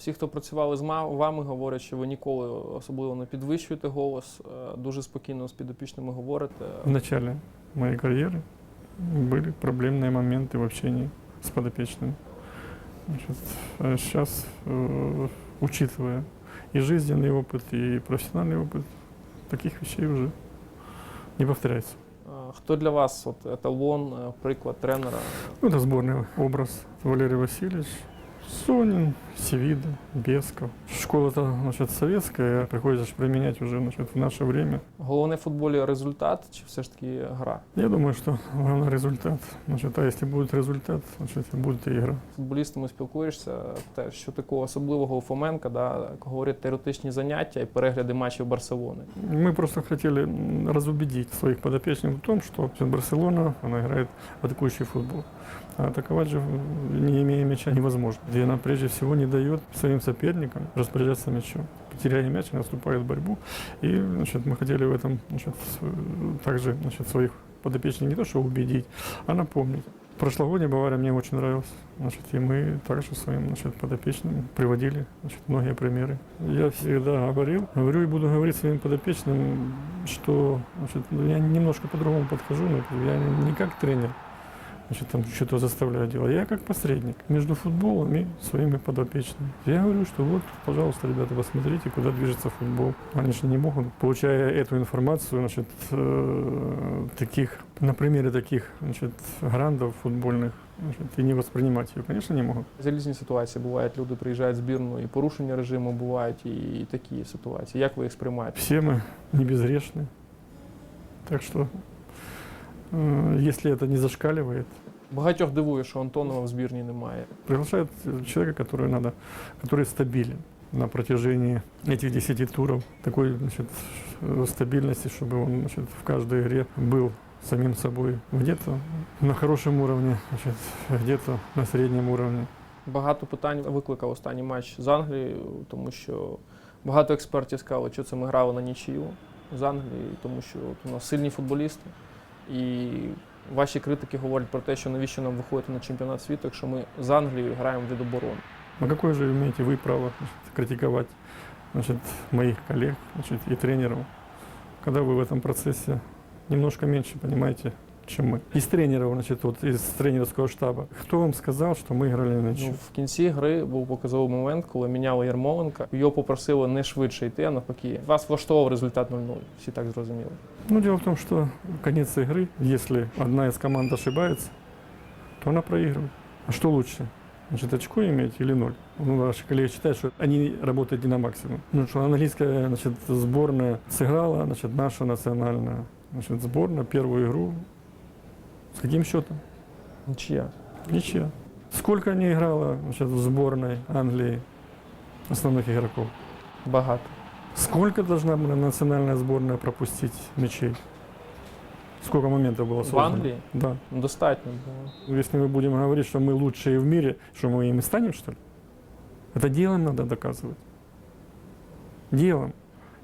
Всі, хто працювали з ма- вами, говорять, що ви ніколи особливо не підвищуєте голос, е, дуже спокійно з підопічними говорите. В начале моей карьеры были проблемные моменты в общении с подопечными. Значит, а сейчас, э, учитывая и жизненный опыт, и профессиональный опыт, таких вещей уже не повторяется. Е, Хто для вас от, еталон, е, приклад тренера? Ну, это сборный образ Валерий Васильевич, Сонин, Севида, Бесков. Школа-то, значит, советская, приходится ж применять уже, значит, в наше время. Головне в футболі результат чи все ж таки гра? Я думаю, что главный результат. Значит, а если будет результат, значит, будет и игра. З футболістами спілкуєшся, те, що такого особливого у Фоменка, да, говорять теоретичні заняття і перегляди матчів Барселони. Мы просто хотели м, разубедить своих подопечных в том, что Барселона, она играет в атакующий футбол. А атаковать же, м, не имея мяча, невозможно. Где она прежде всего не дает своим соперникам распоряжаться мячом. Теряя мяч, она вступает в борьбу. И значит, мы хотели в этом значит, также значит, своих подопечных не то что убедить, а напомнить. Прошлогодняя Бавария мне очень нравилась. Значит, и мы также своим значит, подопечным приводили значит, многие примеры. Я всегда говорил, говорю и буду говорить своим подопечным, что значит, я немножко по-другому подхожу, но я не как тренер, значит, там что-то заставляю делать. Я как посредник между футболом и своими подопечными. Я говорю, что вот, пожалуйста, ребята, посмотрите, куда движется футбол. Они же не могут, получая эту информацию, значит, э, таких, на примере таких, значит, грандов футбольных, значит, и не воспринимать ее, конечно, не могут. Залізні ситуації бувають, люди приїжджають в збірну, і порушення режиму бувають, і такі ситуації. Як ви їх сприймаєте? Все мы не безгрешны. Так что, э, если это не зашкаливает, Багатьох дивує, що Антонова в збірні немає. приглашают человека, который надо, который стабилен на протяжении этих 10 туров. Такой значит, э, стабильности, чтобы он значит, в каждой игре был самим собой где-то на хорошем уровне, значит, где-то на среднем уровне. Багато питань викликав останній матч з Англією, тому що багато експертів сказали, що це ми грали на нічию з Англією, тому що от у нас сильні футболісти. І ваші критики говорять про те, що навіщо нам виходити на чемпіонат світу, якщо ми з Англією граємо від оборони. А какое же имеете вы право значит, критиковать значит, моих коллег значит, и тренеров, когда вы в этом процессе немножко меньше понимаете, чем мы? Из тренеров, значит, вот из тренерского штаба, кто вам сказал, что мы играли на Ну, ничью? в кінці гри був показовий момент, коли міняли Ярмоленка. Його попросили не швидше йти, а навпаки. Вас влаштовував результат 0-0. Всі так зрозуміли. Ну, дело в том, что конец игры, если одна из команд ошибается, то она проигрывает. А что лучше? Значит, очко иметь или ноль? Ну, ваши коллеги считают, что они работают не на максимум. Ну, что английская значит, сборная сыграла, значит, наша национальная значит, сборная первую игру. С каким счетом? Нічия. Ничья. Сколько не играла значит, в сборной Англии основных игроков? Багато. Сколько должна была национальная сборная пропустить мячей? Сколько моментов было В создано? Англії Да. Ну, достатньо було. Если мы будем говорить, что мы лучшие в мире, что мы ими станем, что ли? Это делом надо доказывать. Делом.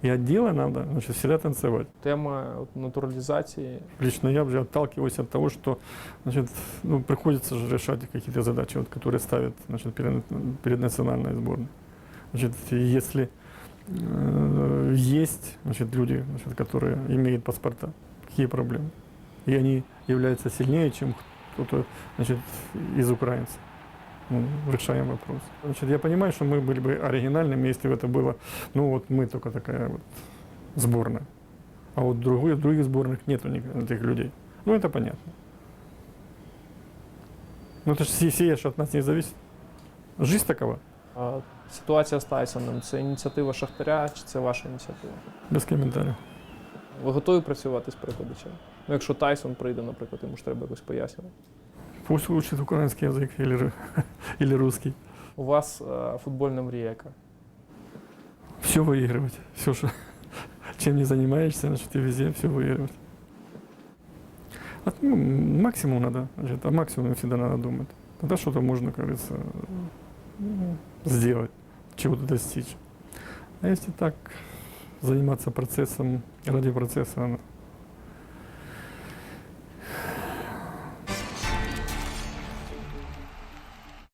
И от дела надо значит, всегда танцевать. Тема от, натуралізації. Лично я уже отталкиваюсь от того, что значит, ну, приходится же решать какие-то задачи, вот, которые ставят значит, перед, перед национальной сборной. Значит, и если э, есть значит, люди, значит, которые имеют паспорта, какие проблемы? И они являются сильнее, чем кто-то значит, из украинцев. Ну, решаем вопрос. Значит, я понимаю, что мы были бы оригинальными, если бы это было, ну вот мы только такая вот сборная. А вот другой, в других сборных нету ни- этих людей. Ну, это понятно. Ну, это же все, все же от нас не зависит. Жизнь такова, А ситуація з Тайсоном це ініціатива Шахтаря чи це ваша ініціатива? без комментариев. Ви готові працювати з перекладачем? Ну, якщо Тайсон прийде, наприклад, йому ж треба якось пояснювати. Пусть учит украинский язык или, ру- или русский. У вас е, футбольна мрія яка? Все выигрывать. Все, что, чем не занимаешься, значит, и везде все выигрывать. От, ну, максимум надо, значит, о максимуме всегда надо думать. Тогда что-то можно, как говорится, ну, сделать, чего-то достичь. А если так заниматься процессом ради процесса,